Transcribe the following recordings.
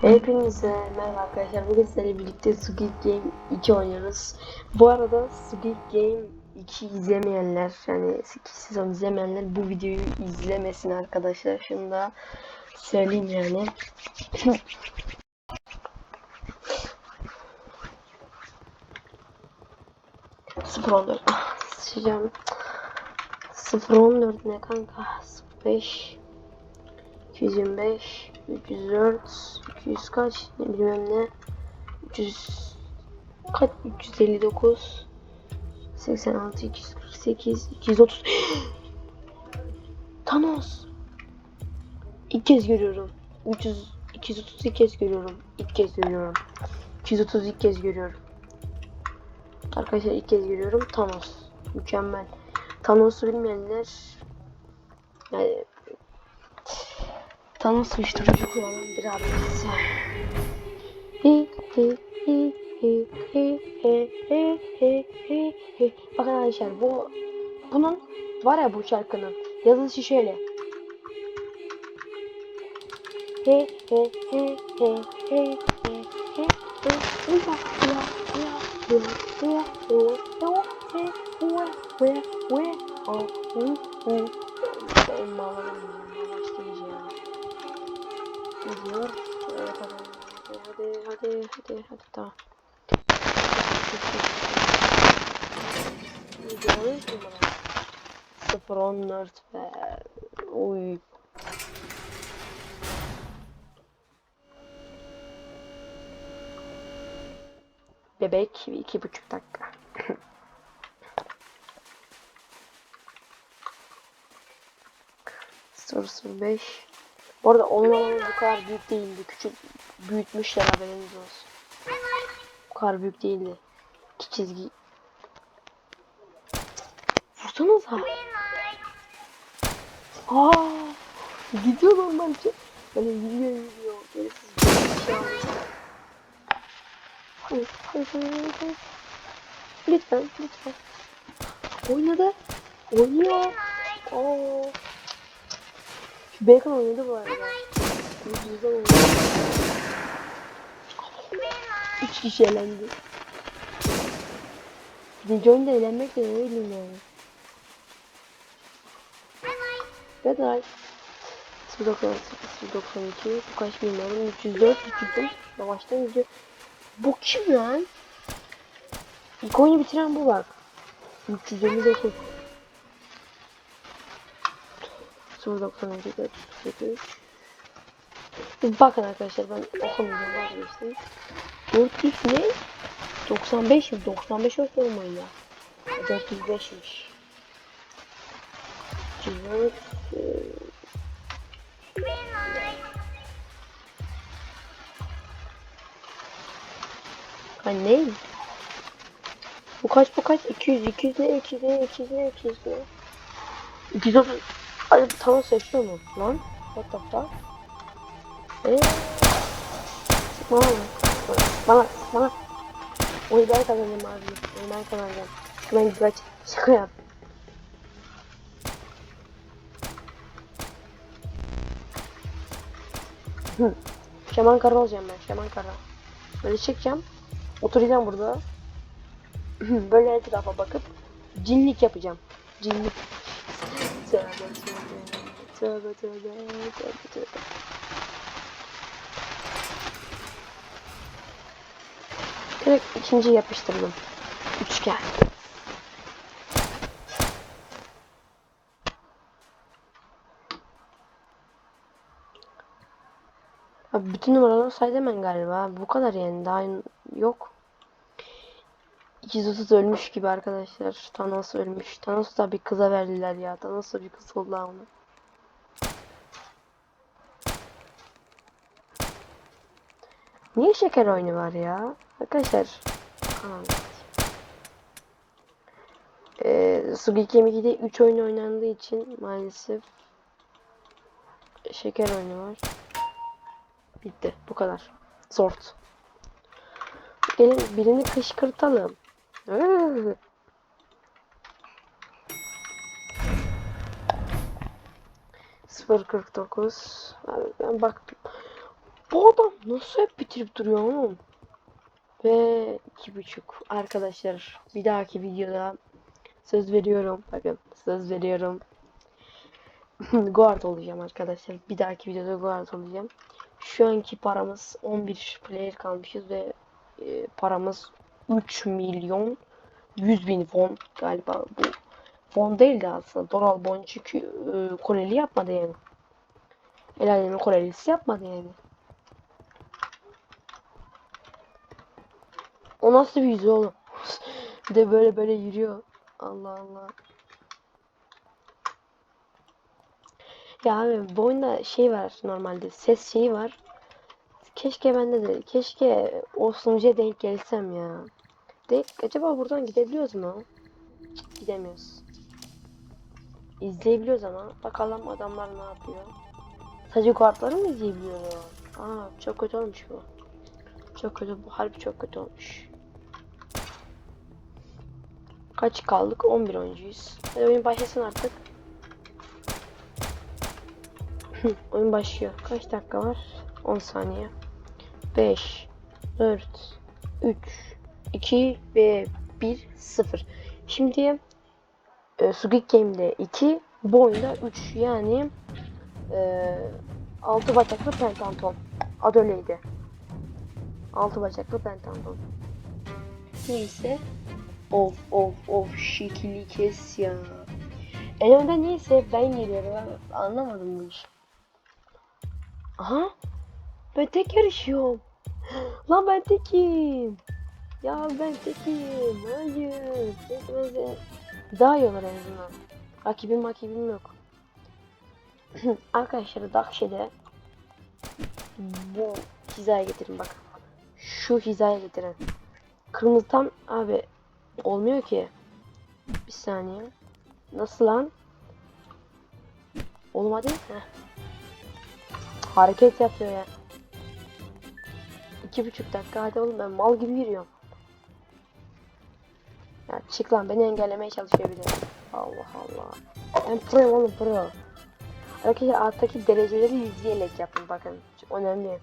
Hepinize merhaba arkadaşlar. Bugün sizlerle birlikte Squid Game 2 oynuyoruz. Bu arada Squid Game 2 izlemeyenler yani 8 sezon izlemeyenler bu videoyu izlemesin arkadaşlar. Şunu da söyleyeyim yani. Sıfır on dört. Sıçacağım. Sıfır on ne kanka? Sıfır beş. 225, 304, 200 kaç, ne bilmem ne, 300 kaç, 359, 86, 248, 230. Thanos. İlk kez görüyorum. 300, 230 ilk kez görüyorum. İlk kez görüyorum. 230 ilk kez görüyorum. Arkadaşlar ilk kez görüyorum. Thanos. Mükemmel. Thanos'u bilmeyenler yani Thanos uyuşturucu kullanan bir hi. Bakın arkadaşlar bu bunun var ya bu şarkının yazılışı şöyle. He he he he he he he he he gidiyor. Evet, hadi hadi hadi hadi tamam. Gidiyoruz mu? Sıfır on dört ve uy. Bebek iki buçuk dakika. Sorusu 5 bu arada alanı bu kadar büyük değildi. Küçük büyütmüşler haberiniz olsun. Bu kadar büyük değildi. İki çizgi. Vursanıza. Aa, gidiyor normal ki. Hani gidiyor gidiyor. Gerisiz hayır, hayır, hayır, hayır. Lütfen, lütfen. Oynadı. Oynuyor. Oo. Bacon oynadı bu arada. Yüzden oynadı. Üç kişi elendi. Birinci oyunda eğlenmek de ne bileyim yani. Bye bye. 098, 092, bu kaç bilmiyorum. 304, 305, yavaştan gidiyor. Bu kim lan? İlk oyunu bitiren bu bak. 359. 092, 408. Bakın arkadaşlar ben okumayacağım vazgeçtim. 400 ne? 95 mi? 95 olsa olmayın ya. 405'miş. 400 Ha ne? Bu kaç bu kaç? 200 200 ne 200 ne 200 ne 200 ne 230 Ay tamam seçiyor mu lan? What the fuck? Eee? Sıkma lan bana bana Oyunu ben kazanacağım abi Oyunu ben kazanacağım Ben birkaç şaka yap Hı. Şaman kara olacağım ben Şaman kara Böyle çekeceğim Oturacağım burada Böyle etrafa bakıp Cinlik yapacağım Cinlik Tövbe tövbe Tövbe tövbe Tövbe tövbe Direkt ikinci yapıştırdım. Üçgen. Abi bütün numaraları saydım ben galiba. Bu kadar yani daha yok. 230 ölmüş gibi arkadaşlar. Thanos ölmüş. Thanos da bir kıza verdiler ya. Thanos da bir kız oldu ama. Niye şeker oyunu var ya? Arkadaşlar. Ee, Squid Game 2'de 3 oyun oynandığı için maalesef şeker oyunu var. Bitti. Bu kadar. Sort. Gelin birini kışkırtalım. Sıfır kırk dokuz. Ben baktım. Bu adam nasıl hep bitirip duruyor oğlum? Ve iki buçuk arkadaşlar bir dahaki videoda söz veriyorum bakın söz veriyorum guard olacağım arkadaşlar bir dahaki videoda guard olacağım şu anki paramız 11 player kalmışız ve e, paramız 3 milyon 100 bin fon galiba bu fon değil de aslında dolar bon çünkü e, Koreli yapmadı yani el Korelisi yapmadı yani O nasıl bir yüz oğlum? de böyle böyle yürüyor. Allah Allah. Ya abi bu oyunda şey var normalde ses şeyi var. Keşke bende de keşke o sunucuya denk gelsem ya. Denk, acaba buradan gidebiliyoruz mu? Gidemiyoruz. İzleyebiliyoruz ama bakalım adamlar ne yapıyor. Sadece kartları mı izleyebiliyoruz? Aa çok kötü olmuş bu. Çok kötü bu harbi çok kötü olmuş. Kaç kaldık? 11 oyuncuyuz. Hadi oyun başlasın artık. oyun başlıyor. Kaç dakika var? 10 saniye. 5 4 3 2 ve 1 0. Şimdi e, Squid Game'de 2 bu oyunda 3 yani e, 6 bacaklı pentanton. Adı öyleydi. 6 bacaklı pentanton. Neyse Of of of şekili kes ya. En önden neyse ben geliyorum. Ben anlamadım bu işi. Aha. Ben tek yarışıyorum. Lan ben tekim. Ya ben tekim. Hayır. Tekmeze. Daha iyi olur en azından. Rakibim makibim yok. Arkadaşlar Dakşe'de bu hizaya getirin bak. Şu hizaya getirin. Kırmızı tam abi Olmuyor ki. Bir saniye. Nasıl lan? Oğlum hadi. Heh. Hareket yapıyor ya. İki buçuk dakika hadi oğlum ben mal gibi yürüyorum. Ya çık lan beni engellemeye çalışıyor bir de. Allah Allah. Ben pro'yum oğlum pro. Arkadaşlar alttaki dereceleri yüzleyerek yapın bakın. Çok önemli.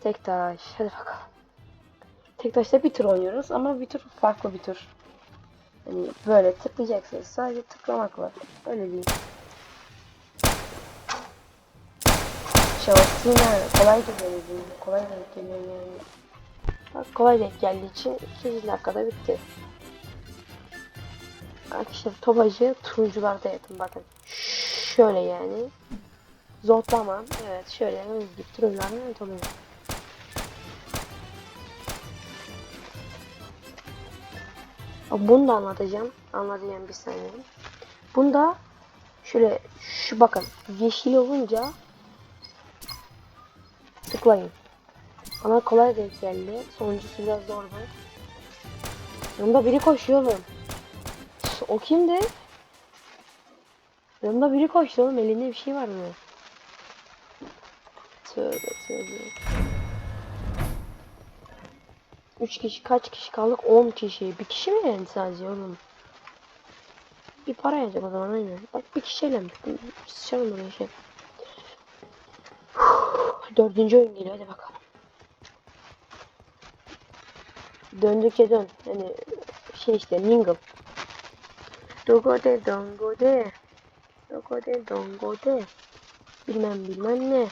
Tek taş. Hadi bakalım. Tek taşla bir tur oynuyoruz ama bir tur farklı bir tur. Hani böyle tıklayacaksınız. Sadece tıklamak var. Öyle değil. Şansına kolay da geliyor. Kolay denk geliyor yani. Bak kolay denk geldiği için 2 dakikada bitti. Arkadaşlar topacı turuncularda yapın bakın. Şöyle yani. Zotlama. Evet şöyle yani. Turunculardan topacı. Bunu da anlatacağım. Anlatacağım bir saniye. Bunda şöyle şu bakın yeşil olunca tıklayın. Ama kolay denk geldi. Sonuncusu biraz zor bu. Yanımda biri koşuyor oğlum. O kimdi? Yanımda biri koştu oğlum. Elinde bir şey var mı? Tövbe tövbe. 3 kişi kaç kişi kaldık? 10 kişi. Bir kişi mi yani sadece oğlum? Bir para yiyecek o zaman aynen. Bak bir kişiyle mi? Sıçalım buraya şey. Dördüncü oyun geliyor hadi bakalım. Döndükçe dön. Yani şey işte mingle. Dogo de dongo de. Dogo de dongo de. Bilmem bilmem ne.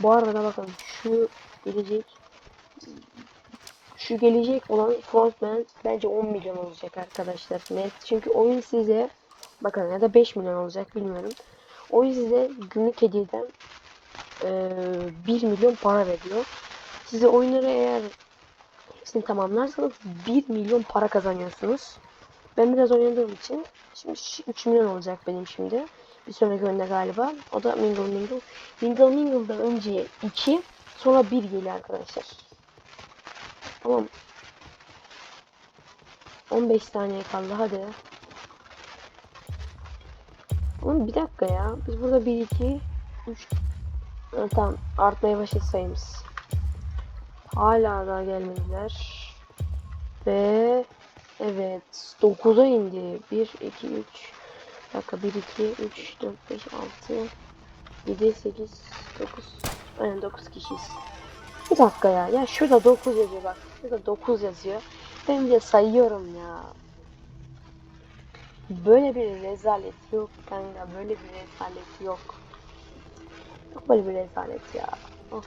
Bu arada bakın şu gelecek şu gelecek olan frontman bence 10 milyon olacak arkadaşlar net. Çünkü oyun size bakın ya da 5 milyon olacak bilmiyorum. Oyun size günlük hediyeden e, 1 milyon para veriyor. Size oyunları eğer hepsini tamamlarsanız 1 milyon para kazanıyorsunuz. Ben biraz oynadığım için şimdi 3 milyon olacak benim şimdi. Bir sonraki oyunda galiba. O da Mingle Mingle. Mingle Mingle'da önce 2 sonra 1 geliyor arkadaşlar. Tamam. 15 saniye kaldı hadi. Oğlum bir dakika ya. Biz burada 1 2 3 ha, tamam artmaya başladı sayımız. Hala daha gelmediler. Ve evet 9'a indi. 1 2 3 bir dakika 1 2 3 4 5 6 7 8 9 Aynen 9 kişiyiz. Bir dakika ya. Ya şurada 9 yazıyor bak. Şurada 9 yazıyor. Ben de sayıyorum ya. Böyle bir rezalet yok kanka. Böyle bir rezalet yok. Böyle bir rezalet ya. Of.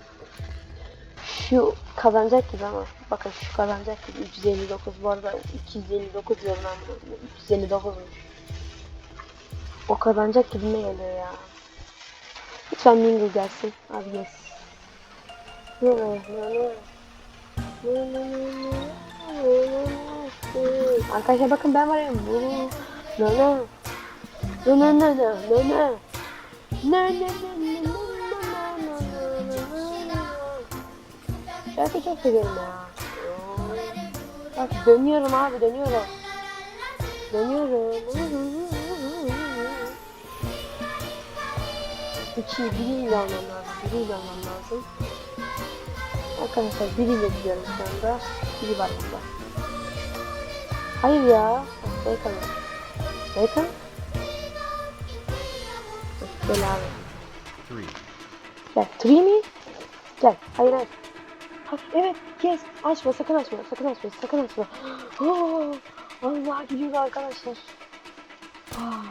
Şu kazanacak gibi ama bakın şu kazanacak gibi 359 bu arada 259 diyorum ben bunu 359'muş. O kazanacak gibime geliyor ya. Lütfen Mingo gelsin. Abi yes. Ne ne ne ne. Ne ne ne ne. Ne ne ne. Arkadaşlar bakın ben varım. Bu ne ne. Ne ne ne ne ne ne. Ne ne Şarkı çok seviyorum ya. Bak dönüyorum abi dönüyorum. Dönüyorum. İki, biriyle almam lazım. Biriyle almam lazım. Arkadaşlar biriyle gidiyorum şu anda. Biri var burada. Hayır ya. Bacon. Bacon? Gel abi. Gel. Three mi? Gel. Hayır hayır. Evet. Yes. Açma. Sakın açma. Sakın açma. Sakın açma. Oh, Allah gidiyor arkadaşlar. Ah.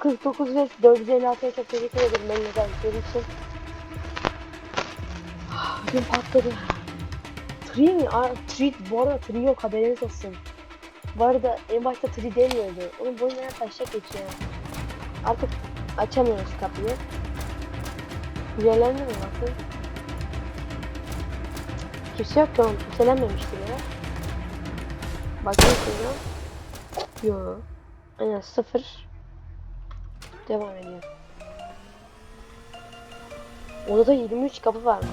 049 ve 456'ya çok teşekkür ederim benimle geldikleri için. Ah, Gün patladı. Tree mi? Aa, tree, bu arada tree yok haberiniz olsun. Bu arada en başta tree demiyordu. Onun boyunca taşacak geçiyor. Artık açamıyoruz kapıyı. Güzellendi mi bakın? Kimse yok ki oğlum. Kimselenmemiştir ya. Bakayım şuradan. Yo. Aynen sıfır. Devam ediyor. Odada 23 kapı varmış.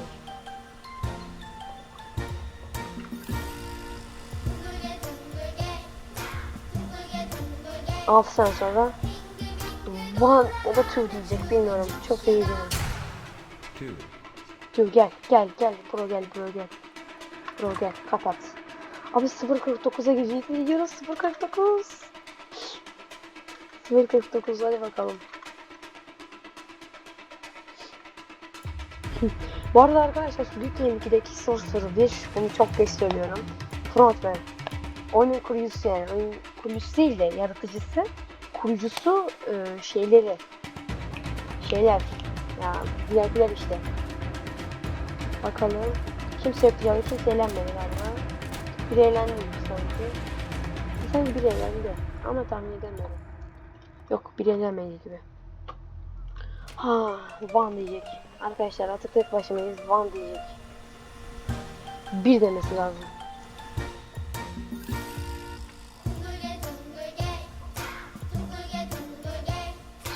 Altı sene sonra One o da two diyecek bilmiyorum. Çok da iyi değilim. two, Dur gel gel gel bro gel bro gel. Bro gel kapat. Abi 0.49'a gidiyoruz. Gidiyoruz 0.49. 0.49 hadi bakalım. Bu arada arkadaşlar Squid Game 2'deki Sorcerer 1 bunu çok geç söylüyorum. Frontman. Oyunun kurucusu yani. Oyun kurucusu değil de yaratıcısı. Kurucusu e, şeyleri. Şeyler. Ya VIP'ler işte. Bakalım. Kimse yok yani kimse eğlenmedi galiba. Biri eğlendi sanki. Sanki biri eğlendi ama tahmin edemiyorum. Yok biri eğlenmedi gibi. Ha, Van diyecek. Arkadaşlar artık tek başımayız. Van diyecek. Bir demesi lazım.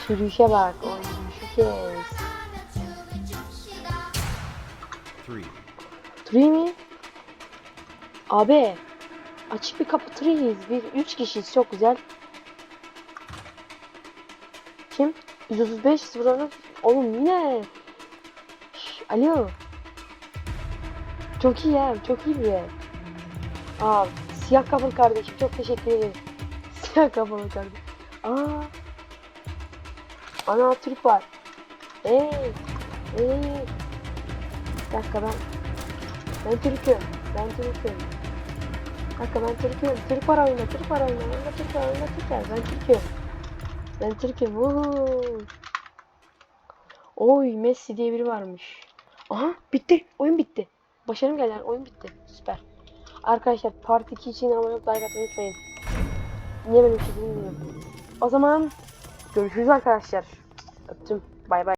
Sürüşe bak. O yürüyüşü Mi? Abi. Açık bir kapı three'yiz. Bir, üç kişiyiz. Çok güzel. Kim? 135 0 Oğlum yine. Şş, Alo. Çok iyi ya. Çok iyi bir Aa, siyah kafalı kardeşim. Çok teşekkür ederim. Siyah kafalı kardeşim. Aa. Ana Türk var. Hey. Hey. Bir dakika ben ben Türk'üm. Ben Türk'üm. Kanka ben Türk'üm. Türk var oyunda. Türk var oyunda. Oyunda Türk var. Oyunda Türk var. Ben Türk'üm. Ben Türk'üm. Vuhuu. Oy Messi diye biri varmış. Aha bitti. Oyun bitti. Başarım geldi. Oyun bitti. Süper. Arkadaşlar part 2 için abone olup like atmayı unutmayın. Niye böyle bir şey bilmiyorum. O zaman görüşürüz arkadaşlar. Öptüm. Bay bay.